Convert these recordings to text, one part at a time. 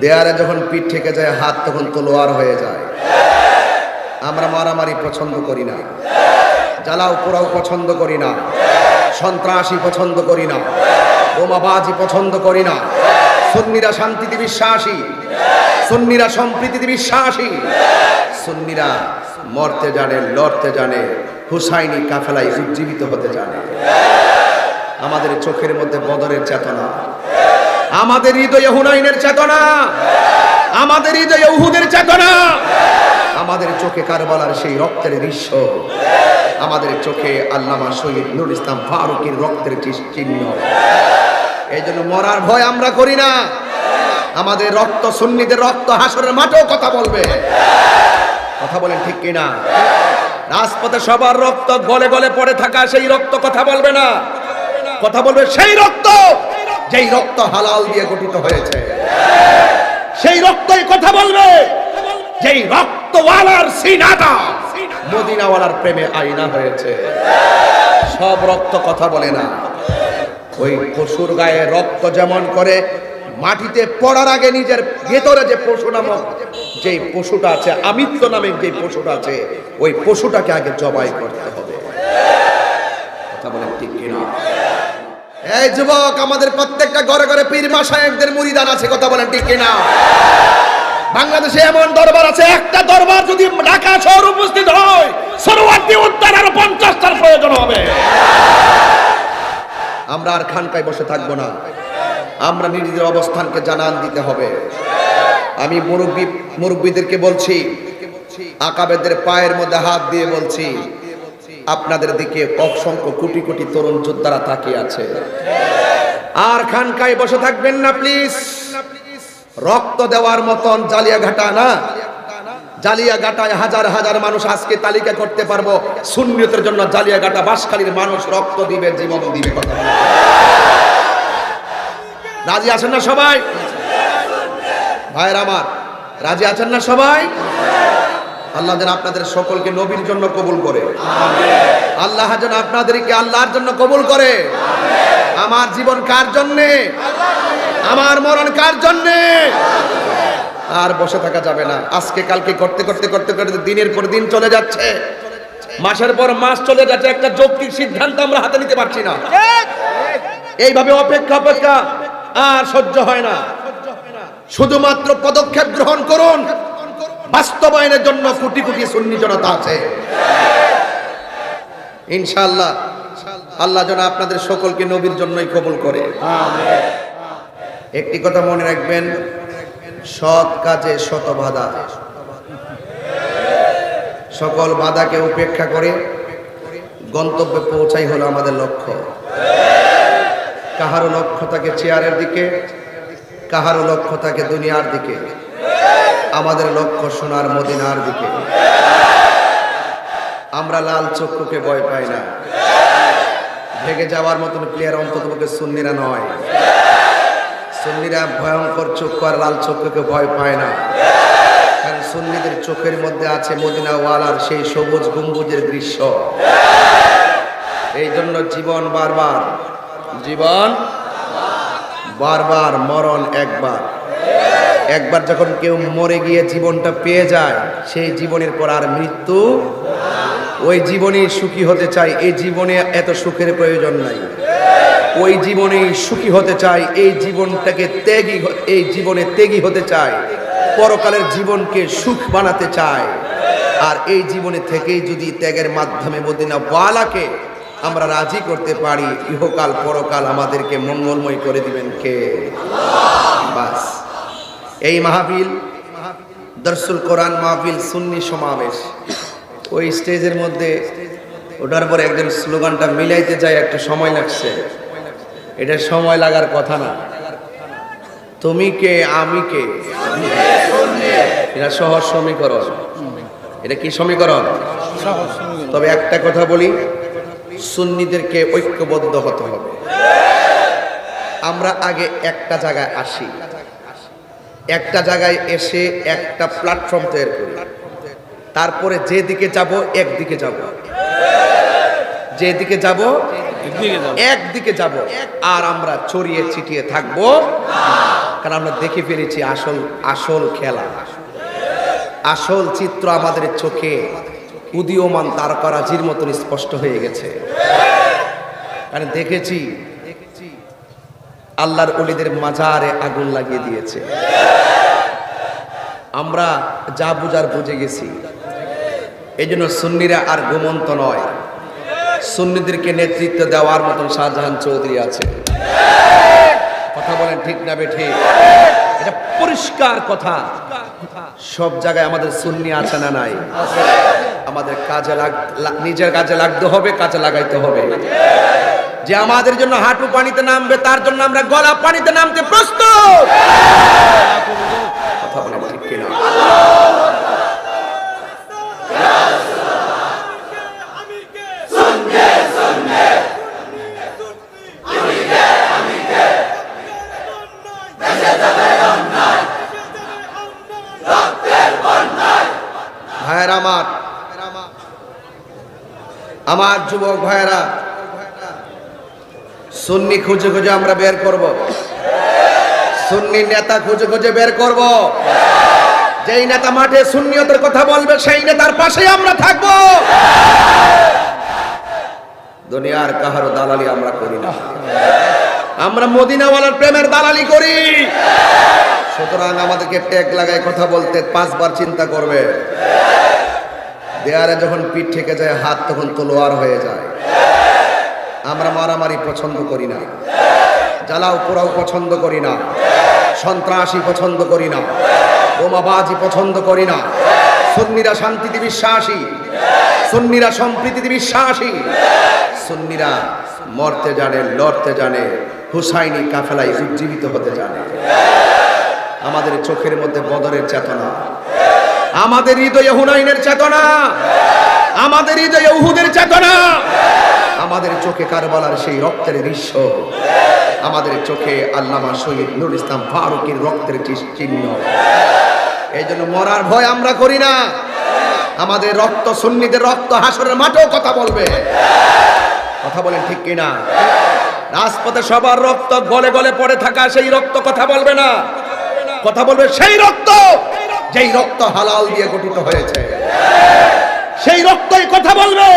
দেয়ারে যখন পিঠ থেকে যায়, হাত তখন তলোয়ার হয়ে যায়। আমরা মারামারি পছন্দ করি না। জ্বালাও পোড়াও পছন্দ করি না। সন্ত্রাসী পছন্দ করি না। বোমাবাজি পছন্দ করি না। সুন্নিরা শান্তিতে বিশ্বাসী। সুন্নিরা সম্প্রীতিতে বিশ্বাসী। সুন্নিরা মরতে জানে, লড়তে জানে, হুসাইনি কাফেলায় উজ্জীবিত হতে জানে। আমাদের চোখের মধ্যে বদরের চেতনা। আমাদের হৃদয়ে হুনাইনের চেতনা। আমাদের হৃদয়ে উহুদের চেতনা। আমাদের চোখে কারবালার সেই রক্তের দৃশ্য। আমাদের চোখে আল্লামা শহীদ নুরুল ইসলাম ফারুকের রক্তের চিহ্ন। এই জন্য মরার ভয় আমরা করি না। আমাদের রক্ত সুন্নিদের রক্ত হাসরের মাঠেও কথা বলবে। কথা বলেন ঠিক কিনা? রাজপথে সবার রক্ত গলে গলে পড়ে থাকা সেই রক্ত কথা বলবে না। কথা বলবে সেই রক্ত। যেই রক্ত হালাল দিয়ে গঠিত হয়েছে। সেই রক্তই কথা বলবে। যেই রক্তওয়ালার সিনাটা মদিনাওয়ালার প্রেমে আইনা হয়েছে। সব রক্ত কথা বলে না। ওই পশুর গায়ে রক্ত যেমন করে মাটিতে পড়ার আগে নিজের ভেতরে যে পশু নামক যেই পশুটা আছে আমিত্ব নামে যে পশুটা আছে ওই পশুটাকে আগে জবাই করতে হবে। কথা বলেন ঠিক কিনা? এই যুবক আমাদের প্রত্যেকটা ঘরে ঘরে পীর মাসায়েকদের মুরিদান আছে, কথা বলেন ঠিক কিনা? বাংলাদেশে এমন দরবার আছে, একটা দরবার যদি ঢাকা শহর উপস্থিত হয়, সরোয়ার্দী উদ্যান আরও পঞ্চাশটার প্রয়োজন হবে। আমরা আর খানকায় বসে থাকব না। আমরা নিজেদের অবস্থানকে জানান দিতে হবে। আমি মুরব্বী, মুরব্বীদেরকে বলছি, আকাবেদের পায়ের মধ্যে হাত দিয়ে বলছি, আপনাদের দিকে অসংখ্য কোটি কোটি তরুণ যোদ্ধারা তাকিয়ে আছে। আর খানকায় বসে থাকবেন না প্লিজ রক্ত দেওয়ার মতন জালিয়া ঘাটা না। জালিয়া গাটায় হাজার হাজার মানুষ আজকে তালিকা করতে পারব। শূন্যতের জন্য জালিয়া গাটা বাসখালীর মানুষ রক্ত দিবে জীবন দিবে, কথা রাজি আছেন না সবাই? ভাইয়ের আমার, রাজি আছেন না সবাই? আল্লাহ যেন আপনাদের সকলকে নবীর জন্য কবুল করে। আল্লাহ যেন আপনাদেরকে আল্লাহর জন্য কবুল করে। আমার জীবন কার জন্যে? আমার মরণ কার জন্যে? আর বসে থাকা যাবে না। আজকে, কালকে করতে করতে করতে করতে দিনের পর দিন চলে যাচ্ছে। মাসের পর মাস চলে যাচ্ছে, একটা যৌক্তিক সিদ্ধান্ত আমরা হাতে নিতে পারছি না। এইভাবে অপেক্ষা অপেক্ষা আর সহ্য হয় না। শুধুমাত্র পদক্ষেপ গ্রহণ করুন। বাস্তবায়নের জন্য কোটি কোটি সুন্নি জনতা আছে। ইনশাআল্লাহ, আল্লাহ যেন আপনাদের সকলকে নবীর জন্যই কবুল করে। একটি কথা মনে রাখবেন, সৎ কাজে শত বাধা। সকল বাধাকে উপেক্ষা করে গন্তব্যে পৌঁছাই হলো আমাদের লক্ষ্য। কাহারও লক্ষ্য থাকে চেয়ারের দিকে, কাহারও লক্ষ্য থাকে দুনিয়ার দিকে। আমাদের লক্ষ্য সোনার মদিনার দিকে। আমরা লাল চক্ষুকে ভয় পাই না। ভেগে যাওয়ার মতন প্লেয়ার অন্ততপক্ষে সুন্নিরা নয়। সুন্নিরা ভয়ঙ্কর চক্ষু আর লাল চক্ষুকে ভয় পায় না। কারণ সুন্নিদের চোখের মধ্যে আছে মদিনা ওয়ালার সেই সবুজ গম্বুজের দৃশ্য। এই জন্য জীবন বারবার জীবন বারবার, মরণ একবার। একবার যখন কেউ মরে গিয়ে জীবনটা পেয়ে যায়, সেই জীবনের পর আর মৃত্যু ওই জীবনে সুখী হতে চাই এই জীবনে এত সুখের প্রয়োজন নাই। ওই জীবনে সুখী হতে চাই এই জীবনটাকে ত্যাগী এই জীবনে ত্যাগী হতে চাই পরকালের জীবনকে সুখ বানাতে চায়। আর এই জীবনে থেকেই যদি ত্যাগের মাধ্যমে মদিনা ওয়ালাকে আমরা রাজি করতে পারি, ইহকাল পরকাল আমাদেরকে মঙ্গলময় করে দিবেন কে? বাস। এই মাহফিল দর্শুল কোরআন মাহফিল সুন্নি সমাবেশ। ওই স্টেজের মধ্যে ওঠার পরে একজন স্লোগানটা মিলাইতে যায় একটা সময় লাগছে। এটা সময় লাগার কথা না। তুমি কে, আমি কে? এটা সহজ সমীকরণ। এটা কি সমীকরণ? তবে একটা কথা বলি, সুন্নিদেরকে ঐক্যবদ্ধ হতে হবে। আমরা আগে একটা জায়গায় আসি। একটা জায়গায় এসে একটা প্ল্যাটফর্ম তৈরি করি। তারপরে যেদিকে যাব একদিকে যাব। যেদিকে যাব একদিকে যাব। আর আমরা ছড়িয়ে ছিটিয়ে থাকব। কারণ আমরা দেখে ফেলেছি আসল আসল খেলা। আসল চিত্র আমাদের চোখে উদীয়মান তারকারাজির মতন স্পষ্ট হয়ে গেছে। কারণ দেখেছি আল্লাহর অলিদের মাজারে আগুন লাগিয়ে দিয়েছে। আমরা যা বুঝার বুঝে গেছি। এই জন্য সুন্নিরা আর ঘুমন্ত নয়। সুন্নিদেরকে নেতৃত্ব দেওয়ার মতন শাহজাহান চৌধুরী আছে। কথা বলেন ঠিক না বে ঠিক এটা পরিষ্কার কথা। সব জায়গায় আমাদের সুন্নি আছে না নাই? আমাদের কাজে লাগ নিজের কাজে লাগতে হবে, কাজে লাগাইতে হবে। যে আমাদের জন্য হাঁটু পানিতে নামবে, তার জন্য আমরা গলা পানিতে নামতে প্রস্তুত। কিনা আমার যুবক ভাইয়েরা, সুন্নি খুঁজে খুঁজে আমরা বের করব। সুন্নি নেতা খুঁজে খুঁজে বের করব। যেই নেতা মাঠে সুন্নিয়তের কথা বলবে, সেই নেতার পাশে আমরা থাকব। দুনিয়ার কাহারও দালালি আমরা করি না। আমরা মদিনাওয়ালার প্রেমের দালালি করি। সুতরাং আমাদেরকে ট্যাগ লাগায় কথা বলতে পাঁচবার চিন্তা করবে। দেয়ারে যখন পিঠ ঠেকে যায়, হাত তখন তলোয়ার হয়ে যায়। আমরা মারামারি পছন্দ করি না। জ্বালাও পোড়াও পছন্দ করি না। সন্ত্রাসী পছন্দ করি না। বোমাবাজি পছন্দ করি না। সুন্নিরা শান্তিতে বিশ্বাসী। সুন্নিরা সম্প্রীতিতে বিশ্বাসী। সুন্নিরা মরতে জানে, লড়তে জানে, হুসাইনি কাফেলায় উজ্জীবিত হতে জানে। আমাদের চোখের মধ্যে বদরের চেতনা। আমাদের হৃদয়ে হুনাইনের চেতনা। আমাদের হৃদয়ে উহুদের চেতনা। আমাদের চোখে কারবালার সেই রক্তের দৃশ্য। আমাদের চোখে আল্লামা শহীদ নুর ইসলাম ফারুকের রক্তের চিহ্ন। এই জন্য মরার ভয় আমরা করি না। আমাদের রক্ত সুন্নিদের রক্ত হাসরের মাঠেও কথা বলবে। কথা বলেন ঠিক কিনা? রাজপথে সবার রক্ত গলে গলে পড়ে থাকা সেই রক্ত কথা বলবে না। কথা বলবে সেই রক্ত যেই রক্ত হালাল দিয়ে গঠিত হয়েছে। সেই রক্তই কথা বলবে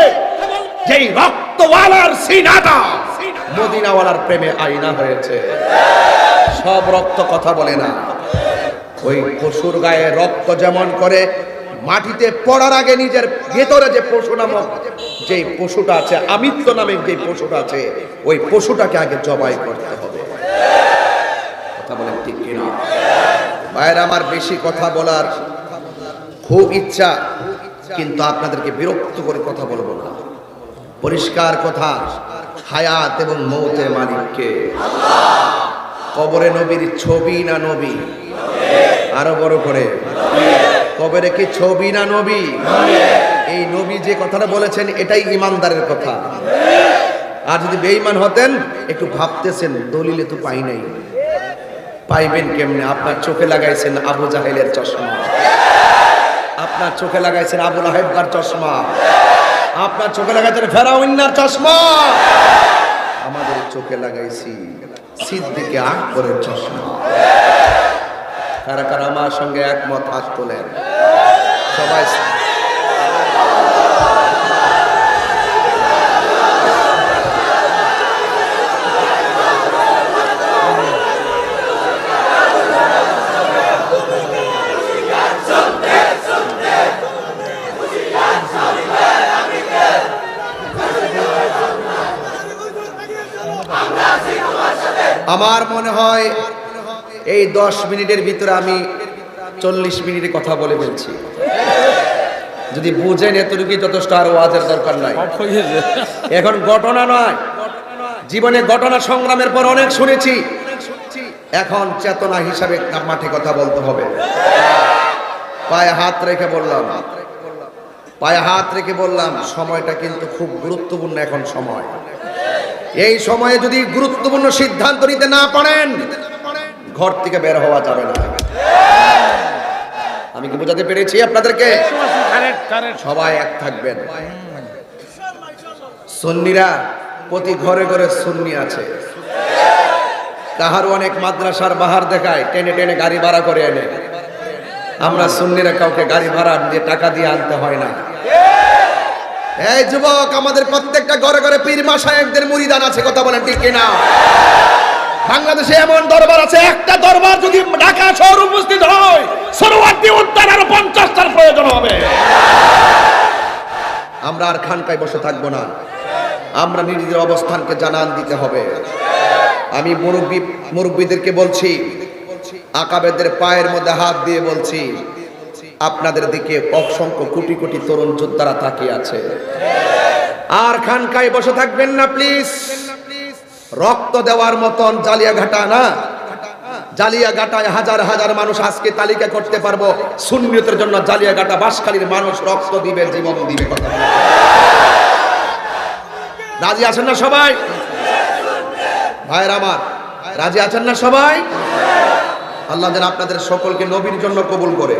যেই রক্তওয়ালার সিনাটা মদিনাওয়ালার প্রেমে আইনা হয়েছে। সব রক্ত কথা বলে না। ওই পশুর গায়ে রক্ত যেমন করে, মাটিতে পড়ার আগে নিজের ভেতরে যে পশু নামক যে পশুটা আছে, আমিত্ব নামে যে পশুটা আছে, ওই পশুটাকে আগে জবাই করতে হবে। কথা বলেন ঠিক কিনা? ভাইয়ের, আমার বেশি কথা বলার খুব ইচ্ছা, কিন্তু আপনাদেরকে বিরক্ত করে কথা বলব না। পরিষ্কার কথা, হায়াত এবং মৌতের মালিককে। কবরে নবীর ছবি না নবী? আরও বড় করে। কবরে কি ছবি না নবী? এই নবী যে কথাটা বলেছেন, এটাই ইমানদারের কথা। আর যদি বেঈমান হতেন, একটু ভাবতেছেন, দলিলে তো পাই নাই। পাইবেন কেমনে? আপনার চোখে লাগাইছেন আবু জাহেলের চশমা। আপনার চোখে লাগাইছেন আবুল আহেবকার চশমা। আপনার চোখে লাগাইছেন ফেরাউন্নার চশমা। আমাদের চোখে লাগাইছি সিদ্দিকে আকবরের চশমা। কারা কারা আমার সঙ্গে একমত হাত তোলেন। সবাই আমার মনে হয় এই দশ মিনিটের ভিতরে আমি চল্লিশ মিনিটে কথা বলে ফেলছি। যদি বুঝেন এতটুকুই যথেষ্ট, আর ওয়াজের দরকার নাই। এখন ঘটনা নয়। জীবনে ঘটনা সংগ্রামের পর অনেক শুনেছি। এখন চেতনা হিসাবে মাঠে কথা বলতে হবে। পায়ে হাত রেখে বললাম। পায়ে হাত রেখে বললাম, সময়টা কিন্তু খুব গুরুত্বপূর্ণ এখন সময়। এই সময়ে যদি গুরুত্বপূর্ণ সিদ্ধান্ত নিতে না পারেন ঘর থেকে বের হওয়া যাবে না। আমি কি বোঝাতে পেরেছি আপনাদেরকে? সবাই এক থাকবেন। সন্নিরা প্রতি ঘরে ঘরে সুন্নি আছে। কাহার অনেক মাদ্রাসার বাহার দেখায়, টেনে টেনে গাড়ি ভাড়া করে এনে। আমরা সুন্নিরা কাউকে গাড়ি ভাড়া দিয়ে টাকা দিয়ে আনতে হয় না। এই যুবক, আমাদের প্রত্যেকটা ঘরে ঘরে পীর মাসায়েকদের মুরিদান আছে, কথা বলেন ঠিক কিনা? বাংলাদেশে এমন দরবার আছে, একটা দরবার যদি ঢাকা শহর উপস্থিত হয়, সরোয়ার্দী উদ্যান আরও পঞ্চাশটার প্রয়োজন হবে। আমরা আর খানকায় বসে থাকব না। আমরা নিজেদের অবস্থানকে জানান দিতে হবে। আমি মুরব্বী, মুরব্বীদেরকে বলছি, আকাবেদের পায়ের মধ্যে হাত দিয়ে বলছি, আপনাদের দিকে অসংখ্য কোটি কোটি তরুণ যোদ্ধারা তাকিয়ে আছে। আর খানকায় বসে থাকবেন না প্লিজ রক্ত দেওয়ার মতন জালিয়া ঘাটা না। জালিয়া ঘাটায় হাজার হাজার মানুষ আজকে তালিকা করতে পারব। সুন্নিয়তের জন্য জালিয়া ঘাটা বাসখালীর মানুষ রক্ত দিবে জীবন দিবে, কথা রাজি আছেন না সবাই? ভাইয়ের আমার, রাজি আছেন না সবাই? আল্লাহ যেন আপনাদের সকলকে নবীর জন্য কবুল করে।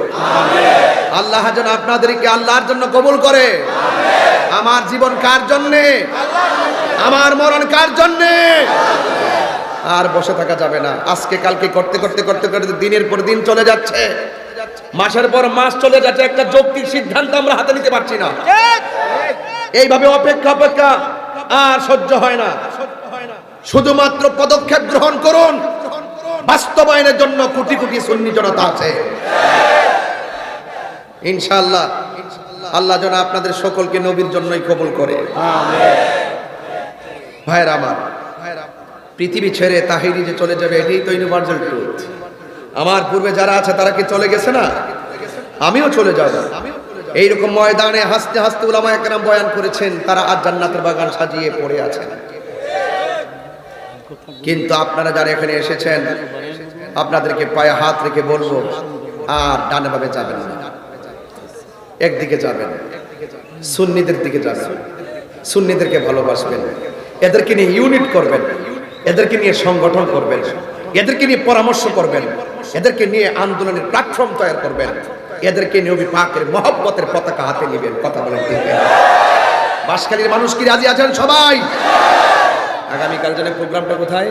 আল্লাহ যেন আপনাদেরকে আল্লাহর জন্য কবুল করে। আমার জীবন কার জন্যে? আমার মরণ কার জন্যে? আর বসে থাকা যাবে না। আজকে কালকে করতে করতে করতে করতে দিনের পর দিন চলে যাচ্ছে। মাসের পর মাস চলে যাচ্ছে, একটা যৌক্তিক সিদ্ধান্ত আমরা হাতে নিতে পারছি না। এইভাবে অপেক্ষা অপেক্ষা আর সহ্য হয় না। শুধুমাত্র পদক্ষেপ গ্রহণ করুন। বাস্তবায়নের জন্য কোটি কোটি সুন্নি জনতা আছে। ইনশাআল্লাহ, আল্লাহ যেন আপনাদের সকলকে নবীর জন্যই কবুল করে। ভাইয়ের আমার, পৃথিবী ছেড়ে তাহিরি যে চলে যাবে, এটাই তো ইউনিভার্সাল ট্রুথ আমার পূর্বে যারা আছে, তারা কি চলে গেছে না? আমিও চলে যাব। এইরকম ময়দানে হাসতে হাসতে উলামা একরাম বয়ান করেছেন, তারা আজ জান্নাতের বাগান সাজিয়ে পড়ে আছেন। কিন্তু আপনারা যারা এখানে এসেছেন, আপনাদেরকে পায়ে হাত রেখে বলব, আর ডানে ভাবে যাবেন না। একদিকে যাবেন, সুন্নিদের দিকে যাবেন, সুন্নিদেরকে ভালোবাসবেন। এদেরকে নিয়ে ইউনিট করবেন এদেরকে নিয়ে সংগঠন করবেন এদেরকে নিয়ে পরামর্শ করবেন এদেরকে নিয়ে আন্দোলনের প্ল্যাটফর্ম তৈরি করবেন এদেরকে নিয়ে পাকের মহব্বতের পতাকা হাতে নেবেন কথা বলেন বাঁশখালীর মানুষ কি রাজি আছেন সবাই? আগামীকাল জন্য প্রোগ্রামটা কোথায়?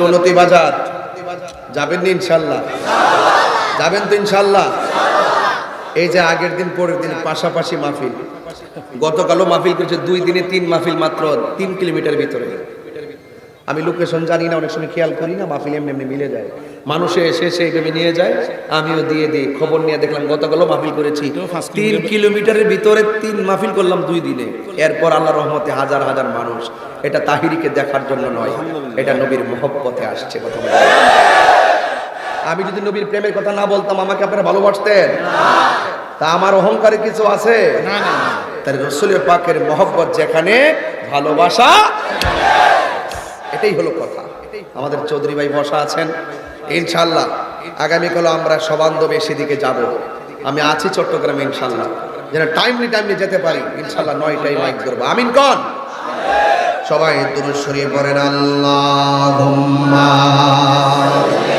চলতি বাজার। যাবেন না ইনশাল্লাহ? যাবেন তো ইনশাল্লাহ। এই যে আগের দিন পরের দিন পাশাপাশি মাহফিল। গতকালও মাহফিল করেছে দুই দিনে তিন মাহফিল মাত্র তিন কিলোমিটার ভিতরে। আমি লোকেশন জানি না অনেক সময় খেয়াল করি না মাহফিল এমনি এমনি মিলে যায়। মানুষে এসে এসে এইভাবে নিয়ে যায় আমিও দিয়ে দিই। খবর নিয়ে দেখলাম গতকালও মাহফিল করেছি। তিন কিলোমিটারের ভিতরে তিন মাহফিল করলাম দুই দিনে। এরপর আল্লাহ রহমতে হাজার হাজার মানুষ। এটা তাহিরিকে দেখার জন্য নয় এটা নবীর মহব্বতে আসছে কথা। আমি যদি নবীর প্রেমের কথা না বলতাম আমাকে আপনারা ভালোবাসতেন? তা আমার অহংকারে কিছু আছে? না না। তার রসুলের পাকের মহব্বত যেখানে, ভালোবাসা। এটাই হলো কথা। আমাদের চৌধুরী ভাই বসা আছেন। ইনশাল্লাহ আগামীকালও আমরা সবান্ধবে সেদিকে যাব। আমি আছি চট্টগ্রামে ইনশাল্লাহ যেন টাইমলি টাইমলি যেতে পারি। ইনশাল্লাহ নয়টাই মাইক করব আমিন কন। সবাই দুরুদ শরীফ পড়েন।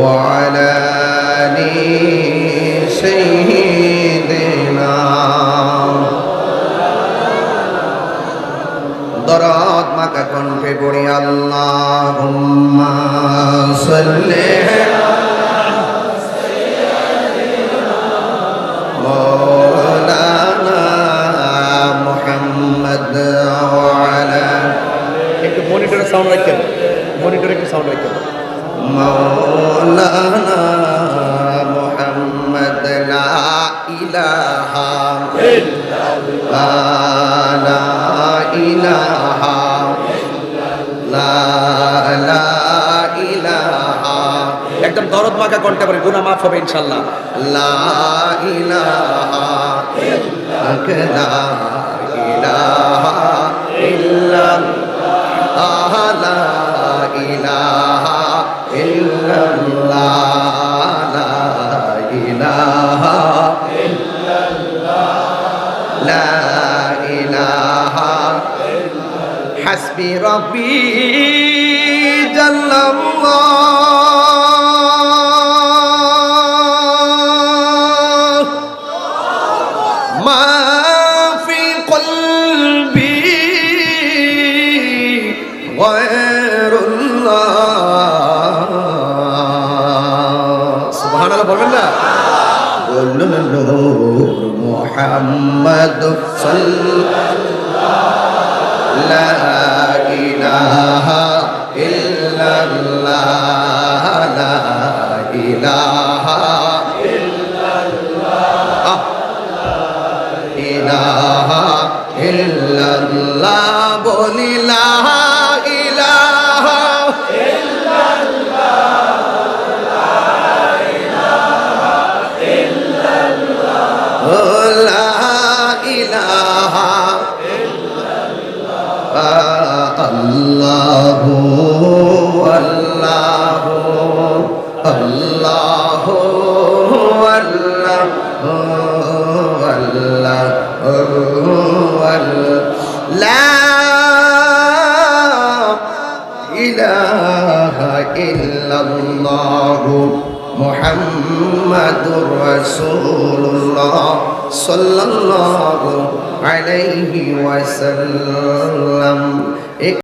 وعلى آل سيدنا দরদ মাকা কণ্ঠে পড়ি আল্লাহুম্মা সাল্লি مولانا محمد وعلى একটু মনিটরে সাউন্ড রাখেন মনিটরে একটু সাউন্ড রাখেন مولانا محمد لا إله إلا الله لا إله لا لا إله একদম দরদ মাখা কণ্ঠে করে গুনাহ মাফ হবে ইনশাআল্লাহ লা ইলাহা ইল্লাল্লাহ লা ইলাহা ইল্লাল্লাহ লা ইলাহা ইল্লাল্লাহ লা ইলাহা লা محمد صلى لا إله আল্লাহু আল্লাহু আল্লাহু আল্লাহু আল্লাহু লা ইলাহা ইল্লাল্লাহু মুহাম্মাদুর রাসূলুল্লাহ সাল্লাল্লাহু আলাইহি ¿eh?